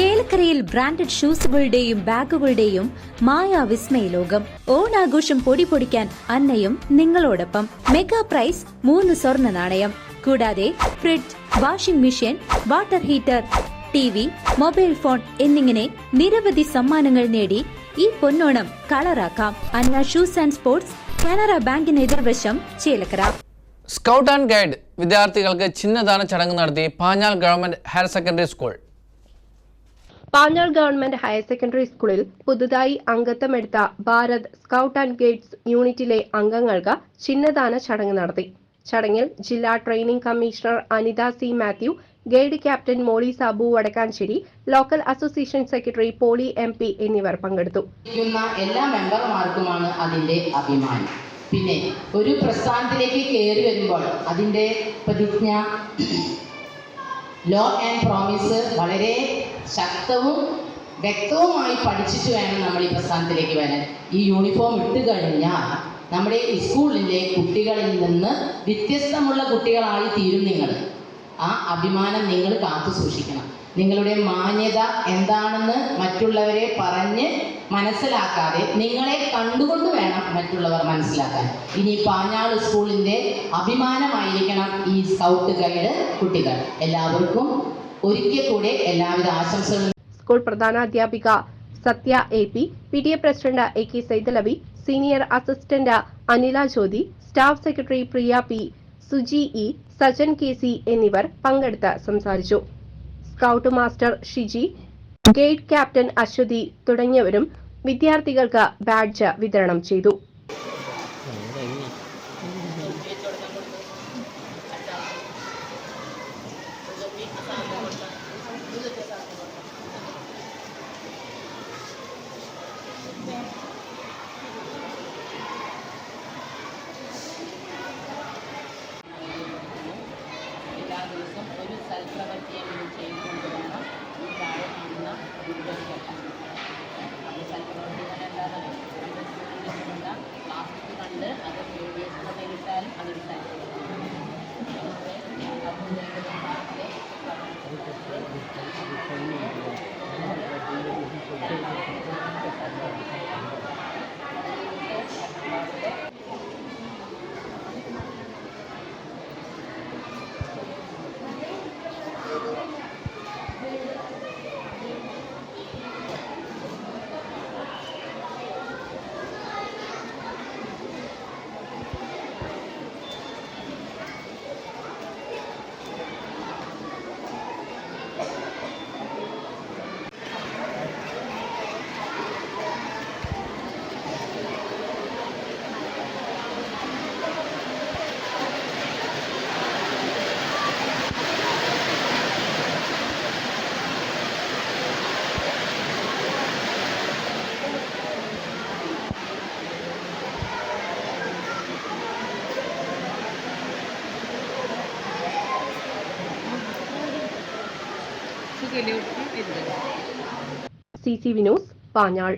ചേലക്കരയിൽ ബ്രാൻഡഡ് ഷൂസുകളുടെയും ബാഗുകളുടെയും മായാ വിസ്മയ ലോകം ഓണാഘോഷം പൊടി പൊടിക്കാൻ അന്നയും നിങ്ങളോടൊപ്പം. മെഗാ പ്രൈസ് മൂന്ന് സ്വർണ നാണയം. കൂടാതെ fridge washing machine water heater T V mobile phone എന്നിങ്ങനെ നിരവധി സമ്മാനങ്ങൾ നേടി ഈ പൊന്നോണം കളറാക്കാം. Anna shoes and sports Canara ബാങ്കിന് എതിർവശം ചേലക്കര. സ്കൗട്ട് ആൻഡ് ഗൈഡ് വിദ്യാർത്ഥികൾക്ക് ചിഹ്നദാന ചടങ്ങ് നടത്തി Panjal government higher secondary school. Panjal government higher secondary സ്കൂളിൽ പുതുതായി അംഗത്വമെടുത്ത ഭാരത് സ്കൗട്ട് ആൻഡ് ഗൈഡ്സ് യൂണിറ്റിലെ അംഗങ്ങൾക്ക് ചിഹ്നദാന ചടങ്ങ് നടത്തി. ചടങ്ങിൽ ജില്ലാ training commissioner Anitha C Mathew guide captain Molly Sabu Vadakkanchery local association secretary Poly M P എന്നിവർ പങ്കെടുത്തു. എല്ലാ മെമ്പർമാർക്കുമാണ് അതിന്റെ അഭിമാനം. പിന്നെ ഒരു പ്രസ്ഥാനത്തിലേക്ക് കയറി വരുമ്പോൾ അതിന്റെ പ്രതിജ്ഞ ലോ ആൻഡ് പ്രോമിസ് വളരെ ശക്തവും വ്യക്തവുമായി പഠിച്ചിട്ട് വേണം നമ്മൾ ഈ പ്രസ്ഥാനത്തിലേക്ക് വരാൻ. ഈ യൂണിഫോം ഇട്ട് കഴിഞ്ഞാൽ നമ്മുടെ സ്കൂളിലെ കുട്ടികളിൽ നിന്ന് വ്യത്യസ്തമുള്ള കുട്ടികളായി തീരും നിങ്ങൾ. ആ അഭിമാനം നിങ്ങൾ കാത്തു സൂക്ഷിക്കണം. നിങ്ങളുടെ മാന്യത എന്താണെന്ന് മറ്റുള്ളവരെ പറഞ്ഞ് മനസ്സിലാക്കാതെ നിങ്ങളെ കണ്ടുകൊണ്ട് വേണം മറ്റുള്ളവർ മനസ്സിലാക്കാൻ. ഇനി പാഞ്ഞാൾ സ്കൂളിന്റെ അഭിമാനമായിരിക്കണം ഈ സ്കൗട്ട് ഗൈഡ് കുട്ടികൾ. എല്ലാവർക്കും ഒരിക്കൽ കൂടെ എല്ലാവിധ ആശംസകളും. School പ്രധാനാധ്യാപിക Sathya A P P T A president A K Saithalavi senior assistant Anila Jyothi staff secretary Priya P Suji E Sajan K C എന്നിവർ പങ്കെടുത്ത് സംസാരിച്ചു. Scout master Shiji guide captain Aswathy തുടങ്ങിയവരും വിദ്യാർത്ഥികൾക്ക് ബാഡ്ജ് വിതരണം ചെയ്തു. C C Vinos Panjal.